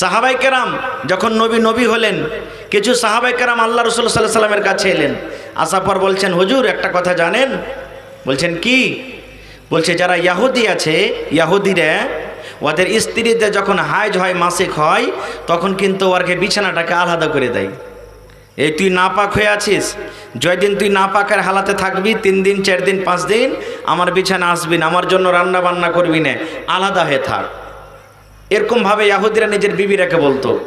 সাহাবাই কেরাম যখন নবী নবী হলেন, কিছু সাহাবাই কেরাম আল্লাহ রসুল সাল্লাহ সাল্লামের কাছে এলেন। আসার পর বলছেন, হুজুর, একটা কথা জানেন? বলছেন, কি? বলছে, যারা ইয়াহুদি আছে, ইয়াহুদিরা, ওদের স্ত্রীদের যখন হাইজ হয়, মাসিক হয়, তখন কিন্তু ওরকে বিছানাটাকে আলাদা করে দেয়। এই তুই নাপাক হয়ে আছিস? জয়দিন তুই নাপাকের হালাতে থাকবি, তিন দিন, চার দিন, পাঁচ দিন, আমার বিছানা আসবি না, আমার জন্য রান্না বান্না করবি না, আলাদা হয়ে থাক। এরকমভাবে ইয়াহুদিরা নিজের বিবিরাকে বলতো,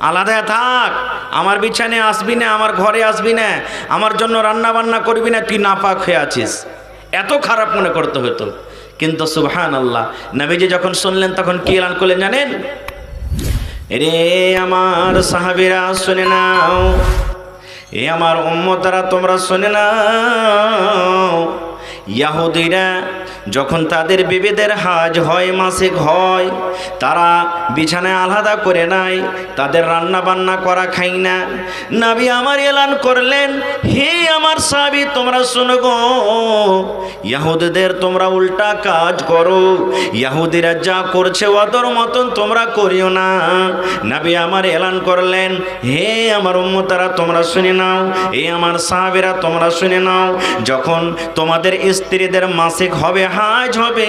আলাদা থাক, আমার বিছানে আসবি না, আমার ঘরে আসবি না, আমার জন্য রান্না বান্না করবি না, তুই নাপাক হয়ে আছিস। এত খারাপ মনে করতে হতো। কিন্তু সুবহান আল্লাহ নবীজি যখন শুনলেন, তখন কি এলান করলেন জানেন? রে আমার সাহাবিরা, শুনে নাও। এ আমার উম্মতারা, তোমরা শুনে নাও। ইয়াহুদিরা যখন তাদের বিবেদের হাজ হয়, মাসিক হয়, তারা বিছানায় আলাদা করে নাই তাদের রান্না বান্না করা খাই না। নাবি আমার এলান করলেন, হে আমার সাবি, তোমরা শোনো গো, ইয়াহুদিদের তোমরা উল্টা কাজ করো, ইয়াহুদিরা যা করছে ওদের মতন তোমরা করিও না। নাবি আমার এলান করলেন, হে আমার উম্মতারা, তোমরা শুনে নাও, হে আমার সাহাবেরা, তোমরা শুনে নাও, যখন তোমাদের স্ত্রীদের মাসিক হবে হাজ হবে।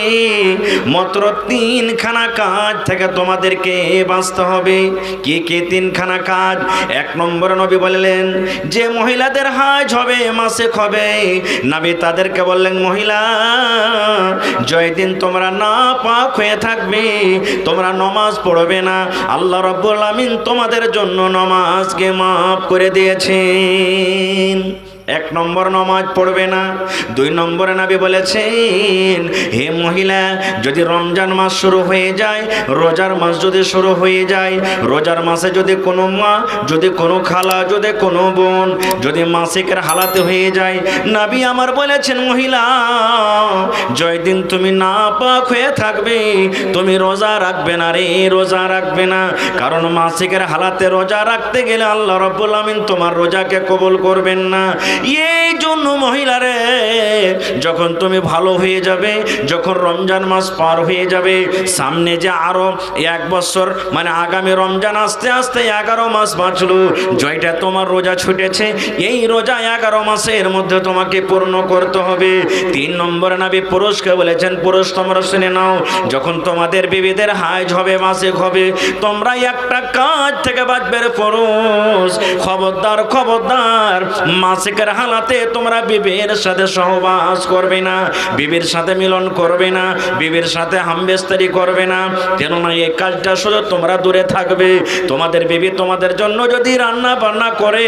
মাত্র তিনখানা কাজ থেকে তোমাদেরকে বাঁচতে হবে। কি কি তিনখানা কাজ? এক নম্বর নবী বললেন, যে মহিলাদের হাজ হবে মাসে হবে। নবী তাদেরকে বললেন, মহিলা জয়দিন তোমরা না পাক হয়ে থাকবে, তোমরা নমাজ পড়বে না। আল্লাহ রব্বুল আমিন তোমাদের জন্য নমাজকে মাফ করে দিয়েছেন। এক নম্বর নমাজ পড়বে না। দুই নম্বরে নাবি বলেছেন, হে মহিলা, যদি রমজান মাস শুরু হয়ে যায়, রোজার মাস যদি শুরু হয়ে যায়, রোজার মাসে যদি কোনো মা, যদি কোনো খালা, যদি কোনো বোন, যদি মাসিকের হালাতে হয়ে যায়, নাবি আমার বলেছেন, মহিলা জয়দিন তুমি না পাক হয়ে থাকবে, তুমি রোজা রাখবে না রে, রোজা রাখবে না। কারণ মাসিকের হালাতে রোজা রাখতে গেলে আল্লাহ রব্বুল আমিন তোমার রোজাকে কবুল করবেন না। এই জন্য মহিলারে যখন তুমি ভালো হয়ে যাবে, যখন রমজান মাস পার হয়ে যাবে, সামনে যে আরও এক বছর মানে আগামী রমজান আস্তে আস্তে এগারো মাস বাঁচলো জয়টা তোমার রোজা ছুটেছে, এই রোজা এগারো মাসের মধ্যে তোমাকে পূর্ণ করতে হবে। তিন নম্বরে নাবি পুরুষকে বলেছেন, পুরুষ তোমরা শুনে নাও, যখন তোমাদের বিবিদের হাইজ হবে মাসিক হবে তোমরা একটা কাজ থেকে বাঁচবে পুরুষ। খবরদার খবরদার, মাসিকের হালাতে তোমরা বিবির সাথে সহবাস করবে না, বিবির সাথে মিলন করবে না, বিবির সাথে হামবেস্তারি করবে না। কেননা এই কাজটা শুধু তোমরা দূরে থাকবে। তোমাদের বিবি তোমাদের জন্য যদি রান্না বান্না করে,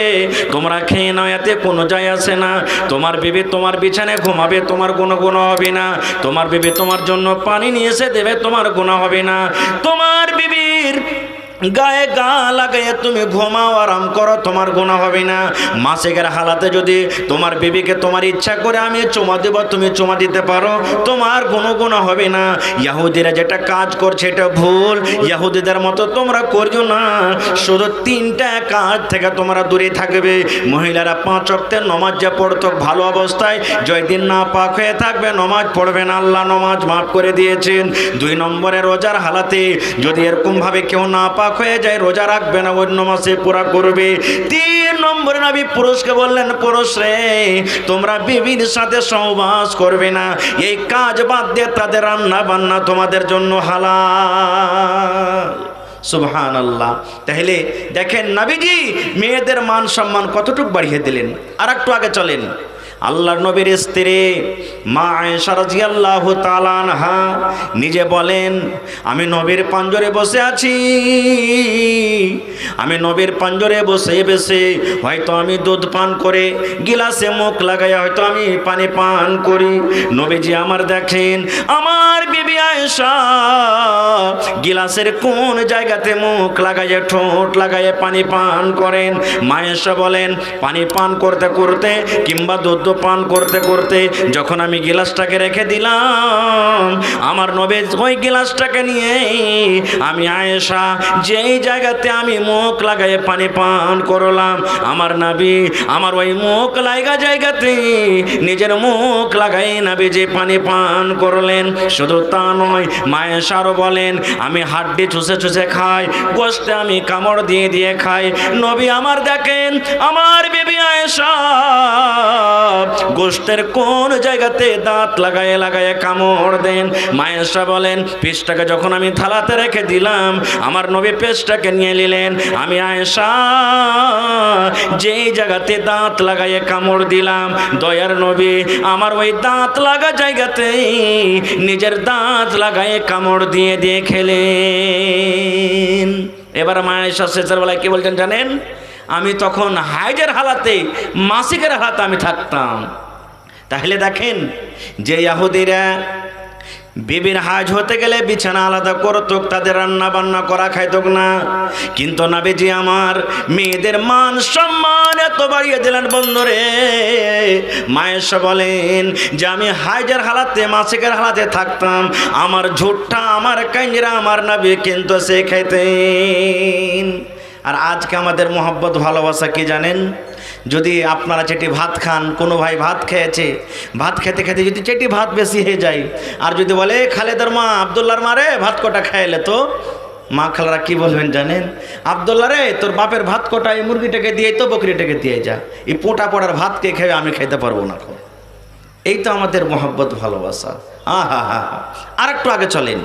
তোমরা খেয়ে নাও, এতে কোনো যায় আসে না। তোমার বিবি তোমার বিছানে ঘুমাবে, তোমার কোনো গুণ হবে না। তোমার বিবি তোমার জন্য পানি নিয়ে এসে দেবে, তোমার গুণ হবে না। তোমার বিবির গায়ে গা লাগাইয়ে তুমি ঘুমাও, আরাম করো, তোমার গোনা হবে না। মাসিকের হালাতে যদি তোমার বিবিকে তোমার ইচ্ছা করে আমি চুমা দেব, তুমি চুমা দিতে পারো, তোমার কোনো গুণা হবে না। ইয়াহুদিরা যেটা কাজ করছে এটা ভুল। ইয়াহুদিদের মতো তোমরা করিও না। শুধু তিনটা কাজ থেকে তোমরা দূরে থাকবে। মহিলারা পাঁচ অক্টের নমাজ যা পড়তো ভালো অবস্থায় জয়দিন না পাক হয়ে থাকবে, নমাজ পড়বে না। আল্লাহ নমাজ মাফ করে দিয়েছেন। দুই নম্বরে রোজার হালাতে যদি এরকমভাবে কেউ না পাক হয়ে যায়, রোজা রাখবে না, অন্য মাসে পুরা করবে। তিন নম্বরে নবী পুরুষকে বললেন, পুরুষ রে, তোমরা বিবির সাথে সহবাস করবে না। এই কাজ বাদ দিয়ে তাদের রান্না বান্না তোমাদের জন্য হালাল। সুবহান আল্লাহ তাহলে দেখেন নাবিজি মেয়েদের মান সম্মান কতটুকু বাড়িয়ে দিলেন? আর একটু আগে চলেন। আল্লাহর নবীর স্ত্রী মা তাআলা আনহা নিজে বলেন, আমি নবীর পাঞ্জরে বসে আছি। আমি নবীর পাঞ্জরে বসে বসে হয়তো আমি দুধ পান করে গিলাসে মুখ লাগাই হয়তো আমি পানি পান করি। নবীজি আমার দেখেন, আমার বিবি আয়েশা গিলাসের কোন জায়গাতে মুখ লাগাইয়ে, ঠোঁট লাগাইয়ে পানি পান করেন? মায়েশা বলেন, পানি পান করতে করতে কিংবা দুধ পান করতে করতে যখন আমি গিলাসটাকে রেখে দিলাম, আমার নবে ওই গিলাসটাকে নিয়ে আমি আয়েশা যেই জায়গাতে আমি মুখ লাগাই পানি পান করলাম, আমার নাবি আমার ওই মুখ লাগা জায়গাতে নিজের মুখ লাগাই নাবি যে পানি পান করলেন। শুধু তা নয় মায়েশারও বলেন, আমি হাড্ডি চুষে চুষে খাই গোস্তে আমি কামড় দিয়ে দিয়ে খাই। নবী আমার দেখেন, আমার বেবি আয়েশা গোস্তের কোন জায়গাতে দাঁত লাগায় লাগায় কামড় দেন? মায়েশা বলেন পিসটাকে যখন আমি থালাতে রেখে দিলাম, আমার নবী পেস্টটাকে নিয়ে নিলেন। আমি আয়েশা, যেই জায়গাতে দাঁত লাগায় কামড় দিলাম, দয়ার নবী, আমার ওই দাঁত লাগা জায়গাতে নিজের দাঁত লাগায় কামড় দিয়ে দিয়ে খেলেন। এবার মায়েশা শেষের বেলায় কি বলছেন জানেন? আমি তখন হাইজের হালাতে, মাসিকের হালাতে আমি থাকতাম। তাহলে দেখেন যে ইয়াহুদিরা বিবির হাজ হতে গেলে বিছানা আলাদা করতো তাদের রান্না বান্না করা খাইতক না। কিন্তু নাবিজি আমার মেয়েদের মান সম্মান এত বাড়িয়ে দিলেন, বন্ধুরে। মায়েশা বলেন যে আমি হাইজার হালাতে, মাসিকের হালাতে থাকতাম। আমার ঝুটটা, আমার কাঞ্জরা আমার নাবি কিন্তু সে খাইতেন। আর আজকে আমাদের মোহব্বত, ভালোবাসা কি জানেন? যদি আপনারা চেটি ভাত খান, কোনো ভাই ভাত খেয়েছে, ভাত খেতে খেতে যদি চেটি ভাত বেশি হয়ে যায়, আর যদি বলে খালেদার মা আবদুল্লার মা রে, ভাত কটা খাইলে তো? মা খালারা কি বলবেন জানেন? আবদুল্লা রে, তোর বাপের ভাত কটা, এই মুরগিটাকে দিয়ে তো বকরিটাকে দিয়ে যা। এই পোটা পড়ার ভাত কে খেয়ে আমি খাইতে পারব না এই তো আমাদের মোহব্বত, ভালোবাসা। আহা হা হা আর একটু আগে চলেন।